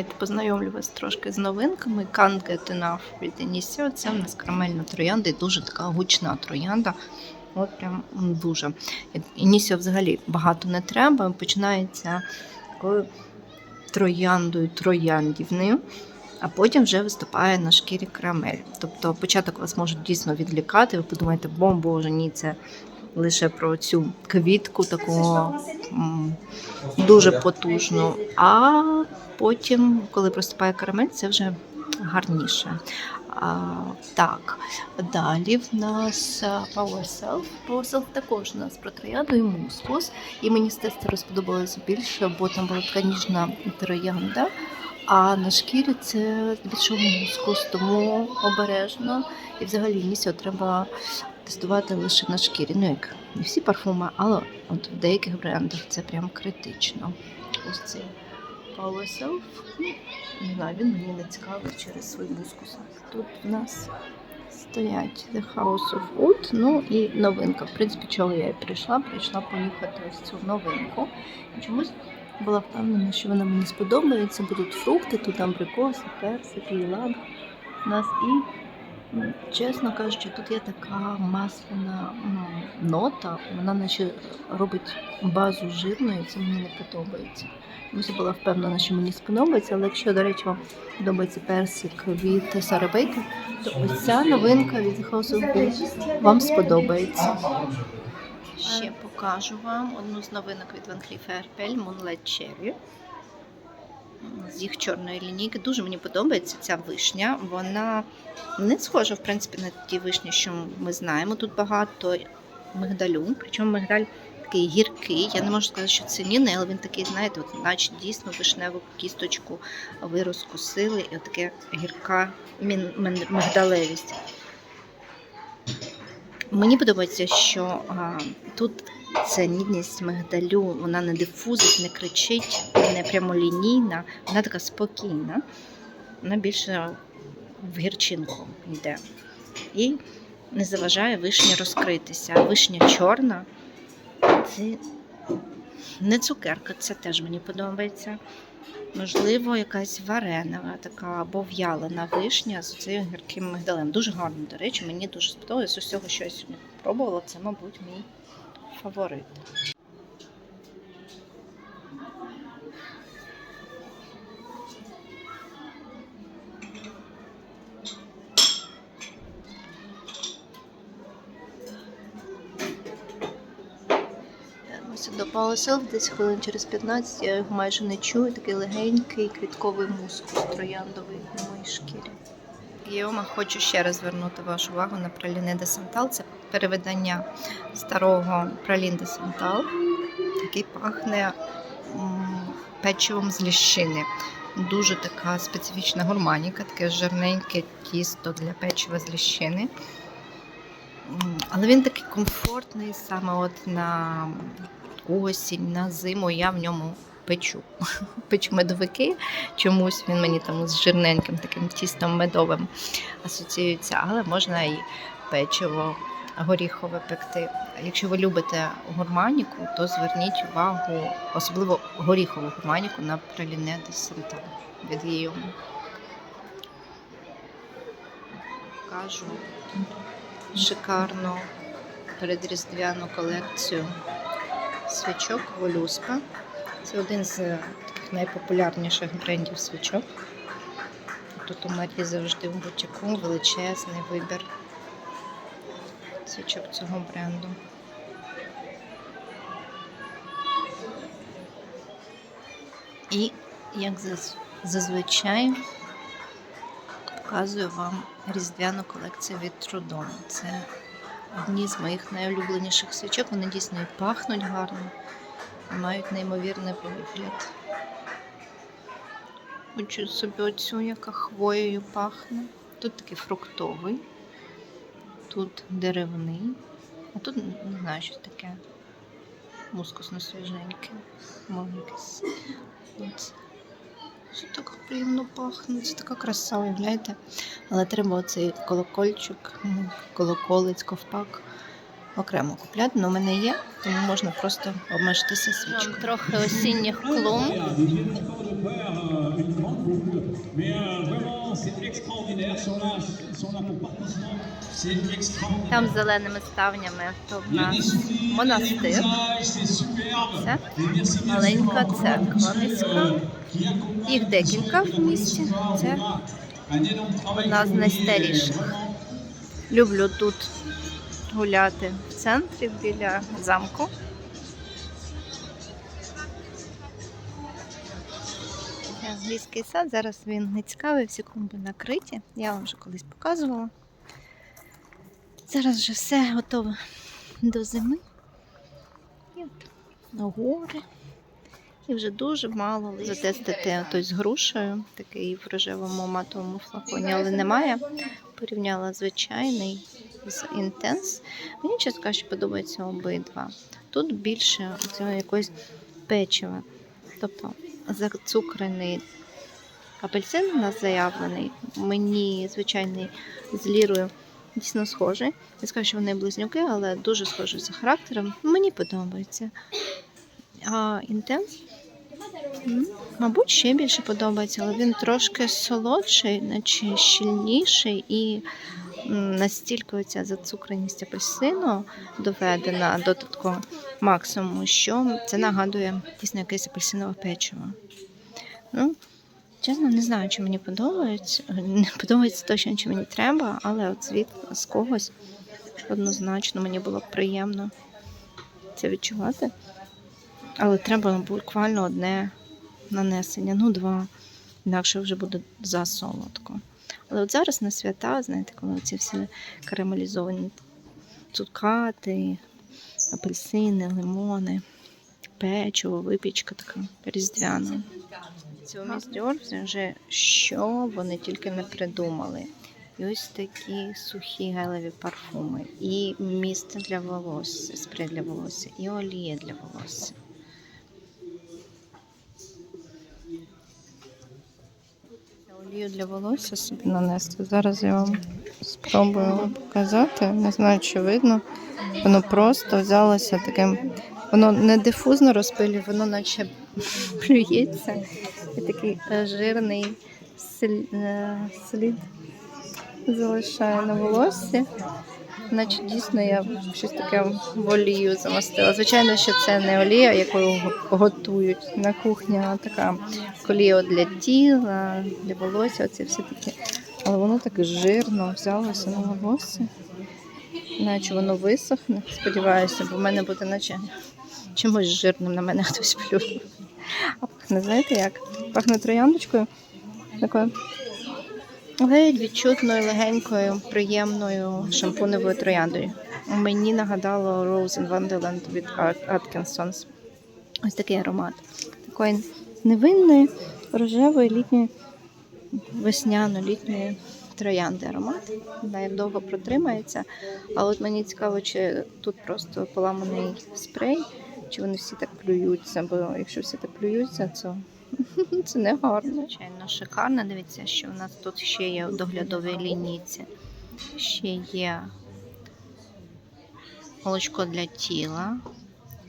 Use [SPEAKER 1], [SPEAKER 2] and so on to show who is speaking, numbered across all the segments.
[SPEAKER 1] Давайте познайомлю вас трошки з новинками. Can't Get Enough від Innisio. Це в нас карамельна троянда і дуже така гучна троянда. От прям дуже. Innisio взагалі багато не треба. Починається такою трояндою трояндівною, а потім вже виступає на шкірі карамель. Тобто початок вас може дійсно відлікати. Ви подумаєте, бо боже, ні, це лише про цю квітку такого дуже потужну. А потім, коли проступає карамель, це вже гарніше. А, так, далі в нас Power Self. Power Self також у нас про троянду і мускус. І мені здається, сподобалося більше, бо там була така ніжна троянда. А на шкірі це більше мускус, тому обережно. І взагалі місце треба тестувати лише на шкірі. Ну як не всі парфуми, але от в деяких брендах це прям критично. Ось цей Power Self. Ну, Не знаю, він мені не цікавий через свій мускус. Тут у нас стоять The House of Wood, ну і новинка. В принципі, чого я і прийшла, прийшла поїхати ось цю новинку. І чомусь була впевнена, що вона мені сподобається. Будуть фрукти, тут абрикоси, персики, іланг у нас і Чесно кажучи, тут є така масляна ну, нота, вона наче робить базу жирною, це мені не подобається. Я була впевнена, що мені сподобається, але якщо, до речі, вам подобається персик від Сари Бейкер, то ось ця новинка від House of Blues вам сподобається. Ще покажу вам одну з новинок від Van Cleef Arpels Moonlight Cherry з їх чорної лінійки. Дуже мені подобається ця вишня. Вона не схожа, в принципі, на ті вишні, що ми знаємо. Тут багато мигдалю. Причому мигдаль такий гіркий. Я не можу сказати, що це ніний, але він такий, знаєте, от, наче дійсно вишневу кісточку ви розкусили, і таке гірка мигдалевість. Мені подобається, що а, тут це нідність мигдалю, вона не дифузить, не кричить, не прямолінійна, вона така спокійна. Вона більше в гірчинку йде. І не заважає вишні розкритися. А вишня чорна це не цукерка, це теж мені подобається. Можливо, якась варенова, така або в'ялена вишня з цим гірким мигдалем. Дуже гарно, до речі, мені дуже сподобалось. З усього, що я сьогодні пробувала, це, мабуть, мій фаворит. До Паусел десь хвилин через 15, я його майже не чую. Такий легенький квітковий мускус трояндовий на моїй шкірі. Гіома, хочу ще раз звернути вашу увагу на праліне де Сантал. Це перевидання старого пралін де Сантал, який пахне печивом з ліщини. Дуже така специфічна гурманіка, таке жирненьке тісто для печива з ліщини. Але він такий комфортний саме от на осінь, на зиму. Я в ньому печу. Печу медовики. Чомусь він мені там з жирненьким таким тістом медовим асоціюється, але можна і печиво горіхове пекти. Якщо ви любите гурманіку, то зверніть увагу, особливо горіхову гурманіку на праліне де Сантал від її. Кажу шикарну передріздвяну колекцію свічок Волюспа. Це один з таких найпопулярніших брендів свічок. Тут у Марії завжди в бутіку величезний вибір свічок цього бренду. І, як зазвичай, показую вам різдвяну колекцію від Trudon. Це одні з моїх найулюбленіших свічок. Вони дійсно і пахнуть гарно, і мають неймовірний вигляд. Хочу собі оцю, яка хвоєю пахне. Тут такий фруктовий, тут деревний, а тут не знаю, що таке мускусно свіженьке. Що так приємно пахне, це така краса, уявляєте? Але треба оцей колокольчик, ну, колоколець, ковпак окремо купляти. Ну, у мене є, тому можна просто обмежитися свічкою. Трохи осінніх клум. Там зеленими ставнями, то в нас монастир. Це маленька церква міська. Їх декілька в місті. Це
[SPEAKER 2] travail
[SPEAKER 1] одна з найстаріших. Люблю тут гуляти в центрі біля замку. Англійський сад. Зараз він не цікавий, всі клумби накриті. Я вам вже колись показувала. Зараз вже все готове до зими. І от на гори. І вже дуже мало затестити той з грушею, такий в рожевому матовому флаконі, але немає. Порівняла звичайний з інтенс. Мені чесно кажучи, подобаються обидва. Тут більше цього якогось печива. Тобто зацукрений апельсин у нас заявлений. Мені звичайний з лірою дійсно схожий. Я скажу, що вони близнюки, але дуже схожі за характером. Мені подобається. А інтенс, мабуть, ще більше подобається, але він трошки солодший, наче щільніший і настільки оця зацукреність апельсину доведена до максимуму, що це нагадує дійсно якесь апельсинове печиво. Ну, чесно, не знаю, чи мені подобається. Не подобається точно, чи мені треба, але от звід з когось однозначно мені було приємно це відчувати. Але треба буквально одне нанесення, ну два. Інакше вже буде засолодко. Але от зараз на свята, знаєте, коли ці всі карамелізовані цукати, апельсини, лимони, печиво, випічка така різдвяна. Цього містер вже що вони тільки не придумали. І ось такі сухі гелеві парфуми, і місце для волосся, спрей для волосся, і олія для волосся. Олію для волосся собі нанести. Зараз я вам спробую показати. Не знаю, чи видно. Воно просто взялося таким. Воно не дифузно розпилює, воно наче плюється. І такий е, жирний слід, слід залишає на волоссі. Наче дійсно я щось таке в олію замастила. Звичайно, що це не олія, якою готують на кухні, а така олія для тіла, для волосся, оці всі такі. Але воно так жирно взялося на волосся. Наче воно висохне, сподіваюся, бо в мене буде наче чимось жирним на мене хтось плюнув. А пахне, знаєте як? Пахне трояндочкою. Такою геть відчутною, легенькою, приємною шампуневою трояндою. Мені нагадало Rose in Wonderland від Atkinsons. Ось такий аромат. Такої невинної, рожевої, літньої, весняно-літньої троянди аромат. Знаю, як довго протримається. А от мені цікаво, чи тут просто поламаний спрей, чи вони всі так плюються, бо якщо всі так плюються, то це не гарно. Звичайно, шикарно. Дивіться, що у нас тут ще є у доглядовій лінійці. Ще є молочко для тіла.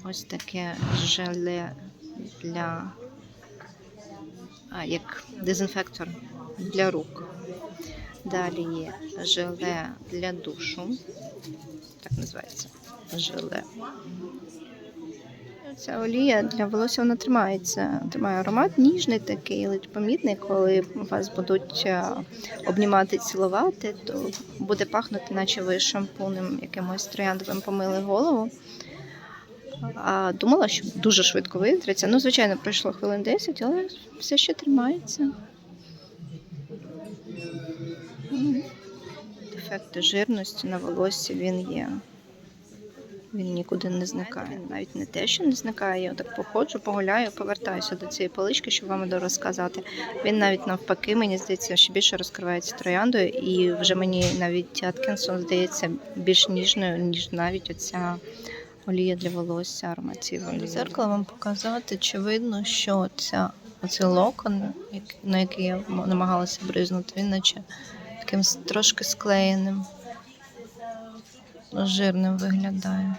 [SPEAKER 1] Ось таке желе для а, як дезінфектор для рук. Далі є желе для душу. Так називається желе. Ця олія для волосся вона тримається. Тримає аромат ніжний такий, ледь помітний. Коли вас будуть е, обнімати, цілувати, то буде пахнути, наче ви шампунем якимось трояндовим помили голову. А думала, що дуже швидко витриться. Ну, звичайно, пройшло хвилин 10, але все ще тримається. М. Жирності на волоссі він є. Він нікуди не зникає. Навіть не те, що не зникає. Я так походжу, погуляю, повертаюся до цієї полички, щоб вам розказати. Він навіть навпаки, мені здається, ще більше розкривається трояндою, і вже мені навіть Аткінсон здається більш ніжною, ніж навіть оця олія для волосся, ароматів. Зеркало вам показати, чи видно, що ця оцей локон, на який я намагалася бризнути, він наче таким трошки склеєним, жирним виглядає.